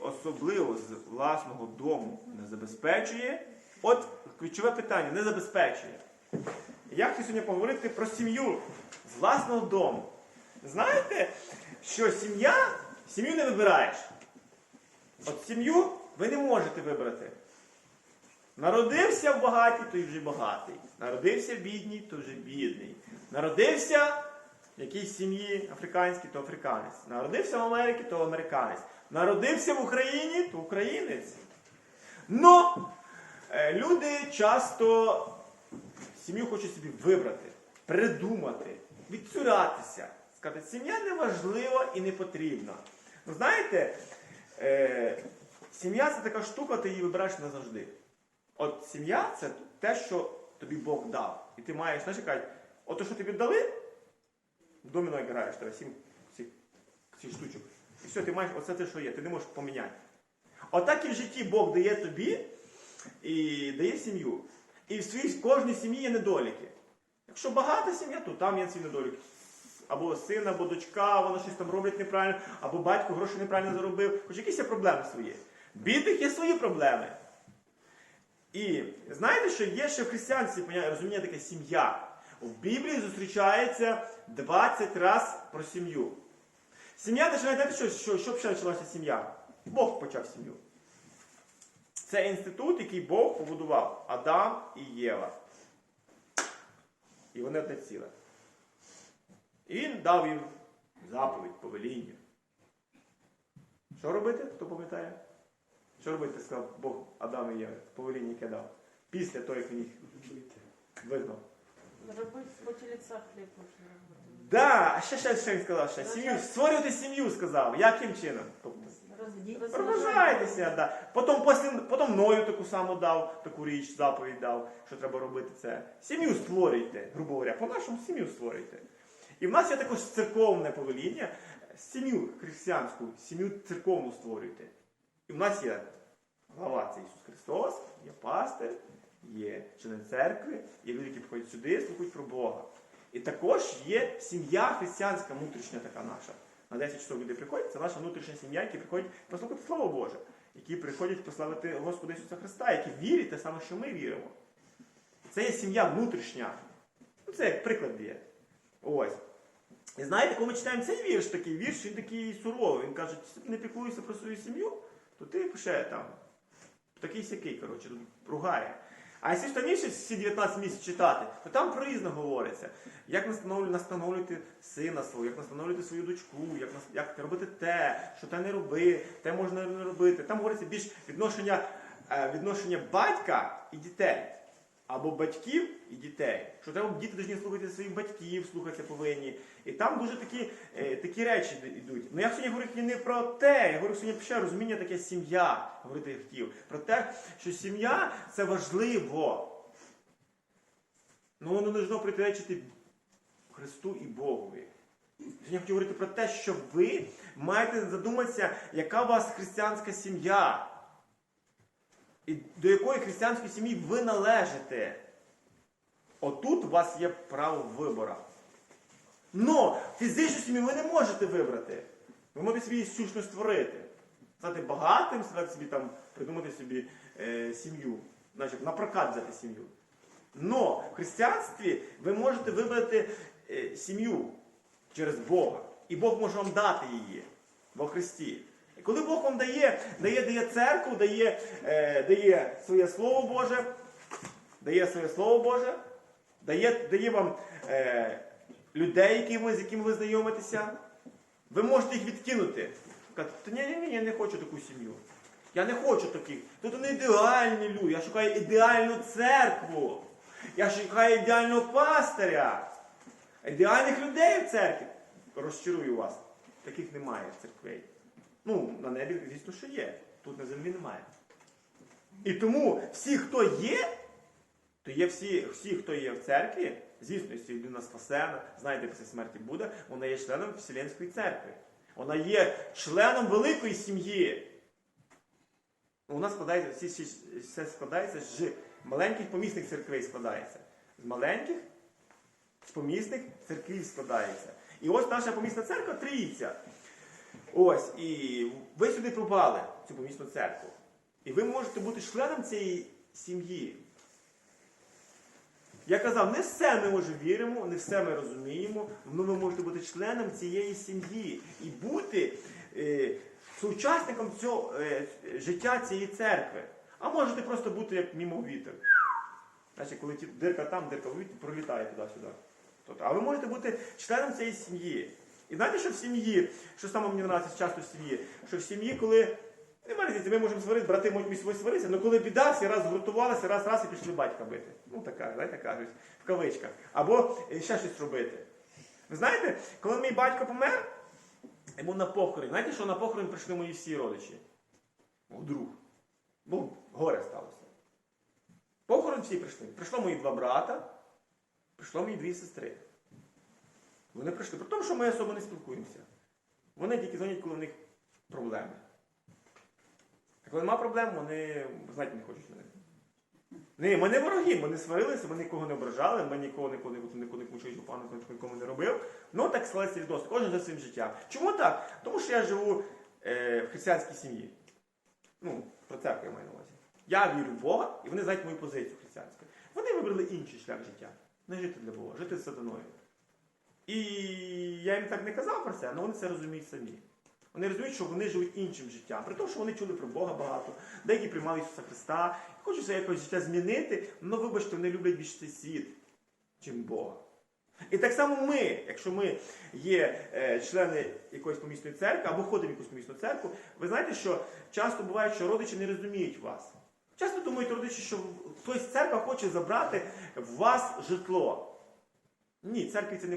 особливо з власного дому не забезпечує, от ключове питання не забезпечує. Я хочу сьогодні поговорити про сім'ю з власного дому. Знаєте, що сім'я, сім'ю не вибираєш. От сім'ю ви не можете вибрати. Народився в багатій, то й вже багатий. Народився в бідній, то вже бідний. Народився якійсь сім'ї африканській, то африканець. Народився в Америці, то американець. Народився в Україні, то українець. Но е, люди часто сім'ю хочуть собі вибрати, придумати, відцюратися. Сказати, сім'я не важлива і не потрібна. Ну, знаєте, е, сім'я це така штука, ти її вибираєш назавжди. От сім'я це те, що тобі Бог дав. І ти маєш, знаєш, кажуть, от те, що тобі дали, доміно граєш, тебе сім цих, штучок. І все, ти маєш оце те, що є, ти не можеш поміняти. Отак і в житті Бог дає тобі і дає сім'ю. І в своїй кожній сім'ї є недоліки. Якщо багата сім'я, то там є ці недоліки. Або син, або дочка, воно щось там роблять неправильно, або батько гроші неправильно заробив. Хоч якісь є проблеми свої. Бідних є свої проблеми. І знаєте, що є ще в християнстві розуміння таке сім'я. В Біблії зустрічається 20 раз про сім'ю. Сім'я починаєте, що, що, що почалася сім'я? Бог почав сім'ю. Це інститут, який Бог побудував Адам і Єва. І вони одне ціле. І він дав їм заповідь, повеління. Що робити? Хто пам'ятає? Що робити, сказав Бог Адам і Єві, повеління, яке дав. Після того, як він їх вигнав. Робити з поті лица хліб. Да, а ще ще, ще він сказав, ще сім'ю, створювати сім'ю сказав. Яким чином? Тобто, да. Потім, після, потім Ною таку саму дав, таку річ, заповідь дав, що треба робити це. Сім'ю створюйте, грубо говоря, по-нашому сім'ю створюйте. І в нас є також церковне повеління, сім'ю християнську, сім'ю церковну створюйте. І в нас є глава це Ісус Христос, є пастир, є член церкви, є люди, які приходять сюди, слухають про Бога. І також є сім'я християнська, внутрішня така наша. На 10 часов люди приходять, це наша внутрішня сім'я, які приходять послухати Слово Боже, які приходять прославити Господа Ісуса Христа, які вірять те саме, що ми віримо. Це є сім'я внутрішня. Ну, це як приклад є. Ось. І знаєте, коли ми читаємо цей вірш, такий вірш, він такий суровий. Він каже, якщо ти не піклуєшся про свою сім'ю, то ти пише там такий сякий, коротше, ругає. А якщо там інше всі 19 місяців читати, то там про говориться. Як настановлювати, сина свого, як настановлювати свою дочку, як, як робити те, що те не роби, те можна не робити. Там говориться більш відношення, е, відношення батька і дітей. Або батьків і дітей. Що треба діти повинні слухати своїх батьків, слухатися повинні. І там дуже такі, е, такі речі йдуть. Ну я сьогодні говорю не про те, я говорю сьогодні ще розуміння таке сім'я. Говорити хотів. Про те, що сім'я це важливо. Ну воно не должно протиречити Христу і Богові. Сьогодні я хотів говорити про те, що ви маєте задуматися, яка у вас християнська сім'я. І до якої християнської сім'ї ви належите. Отут у вас є право вибору. Но фізичну сім'ю ви не можете вибрати. Ви можете собі її сущно створити. Стати багатим, стати собі там, придумати собі е, сім'ю. Значить, на взяти сім'ю. Но в християнстві ви можете вибрати е, сім'ю через Бога. І Бог може вам дати її во Христі. І коли Бог вам дає, дає, дає церкву, дає, е, дає своє Слово Боже, дає своє Слово Боже, дає, дає вам е, людей, які ви, з якими ви знайомитеся, ви можете їх відкинути. Та ні, ні, ні, я не хочу таку сім'ю. Я не хочу таких. Тут вони ідеальні люди. Я шукаю ідеальну церкву. Я шукаю ідеального пастиря. Ідеальних людей в церкві. Розчарую вас. Таких немає в церкві. Ну, на небі, звісно, що є. Тут на землі немає. І тому всі, хто є, то є всі, всі, хто є в церкві, звісно, якщо людина спасена, знаєте, після смерті буде, вона є членом Вселенської церкви. Вона є членом великої сім'ї. Нас складається, всі, все складається з маленьких помісних церквей складається. З маленьких, з помісних церквів складається. І ось наша помісна церква трійця. Ось, і ви сюди в цю помісну церкву. І ви можете бути членом цієї сім'ї. Я казав, не все ми може віримо, не все ми розуміємо, але ви можете бути членом цієї сім'ї і бути е, сучасником цього е, життя цієї церкви. А можете просто бути як мімо вітер. Значить, коли дирка там, дирка в пролітає туди-сюди. Тобто, а ви можете бути членом цієї сім'ї. І знаєте, що в сім'ї, що саме мені подобається часто в сім'ї, що в сім'ї, коли немає різниці, ми можемо сварити, брати можуть між сваритися, але коли біда, всі раз згуртувалися, раз, раз і пішли батька бити. Ну така, знаєте, кажуть, в кавичках. Або е, ще щось робити. Ви знаєте, коли мій батько помер, був на похорон. Знаєте, що на похорон прийшли мої всі родичі? Друг. Бо горе сталося. Похорон всі прийшли. Прийшло мої два брата, прийшло мої дві сестри. Вони прийшли. При тому, що ми особо не спілкуємося. Вони тільки дзвонять, коли в них проблеми. А коли нема проблем, вони знаєте, не хочуть мене. Ні, ми не вороги, ми не сварилися, ми нікого не ображали, ми нікого ніколи ніколи нічого поганого нікому не робив. Ну так склалися відносини, кожен за своїм життям. Чому так? Тому що я живу е, в християнській сім'ї. Ну, про церкву я маю на увазі. Я вірю в Бога, і вони знають мою позицію християнську. Вони вибрали інший шлях життя. Не жити для Бога, жити з сатаною. І я їм так не казав про це, але вони це розуміють самі. Вони розуміють, що вони живуть іншим життям, при тому, що вони чули про Бога багато, деякі приймали Ісуса Христа, хочуть своє якось життя змінити, але вибачте, вони люблять більше цей світ, чим Бога. І так само ми, якщо ми є е, члени якоїсь помісної церкви або ходимо в якусь помісну церкву, ви знаєте, що часто буває, що родичі не розуміють вас. Часто думають родичі, що хтось церква хоче забрати в вас житло. Ні, церкві це не